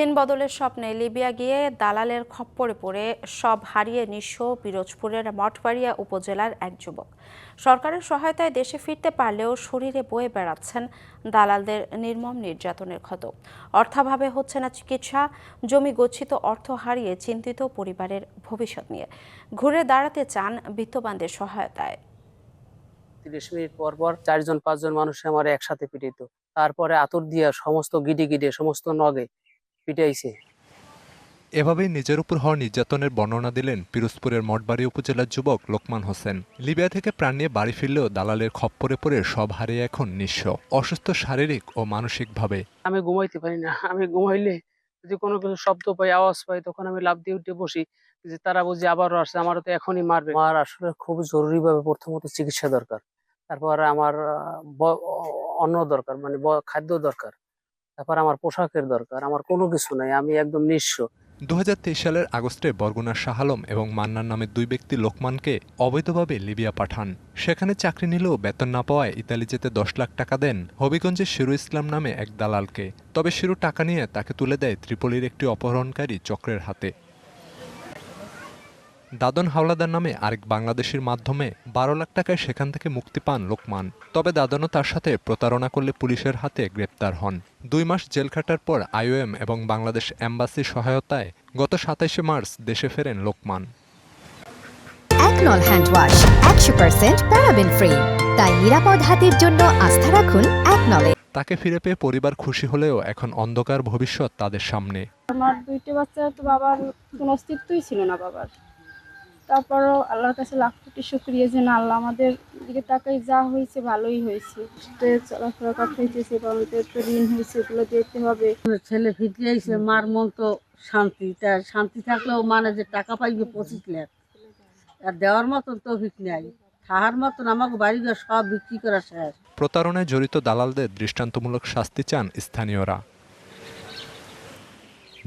দিন বদলের স্বপ্নে লিবিয়া গিয়ে দালালের খপ্পরে পড়ে, সব হারিয়ে নিঃস্ব পিরোজপুরের মঠবাড়িয়া উপজেলার এক যুবক। সরকারের সহায়তায় দেশে ফিরতে পারলেও শরীরে বয়ে বেড়াচ্ছেন দালালদের নির্মম নির্যাতনের ক্ষত অর্থাভাবে হচ্ছে না চিকিৎসা, জমি গচ্ছিত অর্থ হারিয়ে চিন্তিত পরিবারের ভবিষ্যৎ নিয়ে। ঘুরে দাঁড়াতে চান বিত্তবানদের সহায়তায়। তিরিশ মিনিট পর পর চারজন, পাঁচজন মানুষ আমার একসাথে পিটিত তারপরে আতর দিয়া সমস্ত গিডে গিডে, সমস্ত নগে পিটাইছে। এভাবেই নিজের উপর হওয়া নির্যাতনের বর্ণনা দিলেন পিরোজপুরের মঠবাড়ি উপজেলার যুবক লোকমান হোসেন। লিবিয়া থেকে প্রাণ নিয়ে বাড়ি ফিরলেও দালালের খপ্পরে পড়ে সব হারিয়ে এখন নিঃস্ব অসুস্থ শারীরিক ও মানসিকভাবে। আমি ঘুমাইতে পারি না আমি ঘুমাইলে যদি কোনো কিছু শব্দ পাই আওয়াজ পাই তখন আমি লাভ দিয়ে উঠে বসি যে তারা বুঝি আবারও আসছে আমারও তো এখনই মারবে। আমার আসলে খুব জরুরিভাবে প্রথমত চিকিৎসা দরকার তারপর আমার ব- অন্ন দরকার মানে ব- খাদ্য দরকার। তারপর আমার পোশাকের দরকার, আমার কোনো কিছু নাই, আমি একদম নিঃস্ব। দু হাজার তেইশ সালের আগস্টে বরগুনার শাহালম এবং মান্নার নামে দুই ব্যক্তি লোকমানকে অবৈধভাবে লিবিয়া পাঠান। সেখানে চাকরি নিলেও বেতন না পাওয়ায় ইতালি যেতে দশ লাখ টাকা দেন হবিগঞ্জের শিরু ইসলাম নামে এক দালালকে। তবে শিরু টাকা নিয়ে তাকে তুলে দেয় ত্রিপলির একটি অপহরণকারী চক্রের হাতে। দাদন হাওলাদার নামে আরেক বাংলাদেশের মাধ্যমে বারো লাখ টাকায় সেখান থেকে মুক্তি পান লোকমান। তবে দাদনও তার সাথে প্রতারণা করলে পুলিশের হাতে গ্রেপ্তার হন। দুই মাস জেল খাটার পর আইওএম এবং বাংলাদেশ অ্যাম্বাসির সহায়তায় গত সাতাইশে মার্চ দেশে ফেরেন লোকমান। একনল হ্যান্ড ওয়াশ একশো পার্সেন্ট প্যারাবেন ফ্রি তাই নিরাপদ হাতের জন্য আস্থা রাখুন একনলে তাকে ফিরে পেয়ে পরিবার খুশি হলেও এখন অন্ধকার ভবিষ্যৎ তাদের সামনে। আমার দুইটা বাচ্চা তো বাবার কোনো অস্তিত্বই ছিল না বাবার। তারপরও আল্লাহর কাছে লাখ কোটি শুক্রিয়া যে না আল্লাহ আমাদের দিকে তাকাই যা হয়েছে ভালোই হয়েছে। তো চলাফেরা করতে হয়েছে বাবাদের তো ঋণ হয়েছে এগুলো দিতে হবে। ছেলে ফিরতে আইসে মার মন তো শান্তি। তা শান্তি থাকলেও মানে যে টাকা পাইবে পঁচিশ লাখ। আর দেওয়ার মতন তো ভিক নাই। খাওয়ার মতন আমাকে বাড়ি ঘর সব বিক্রি করা শেষ। প্রতারণায় জড়িত দালালদের দৃষ্টান্তমূলক শাস্তি চান স্থানীয়রা।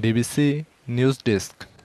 DBC news desk.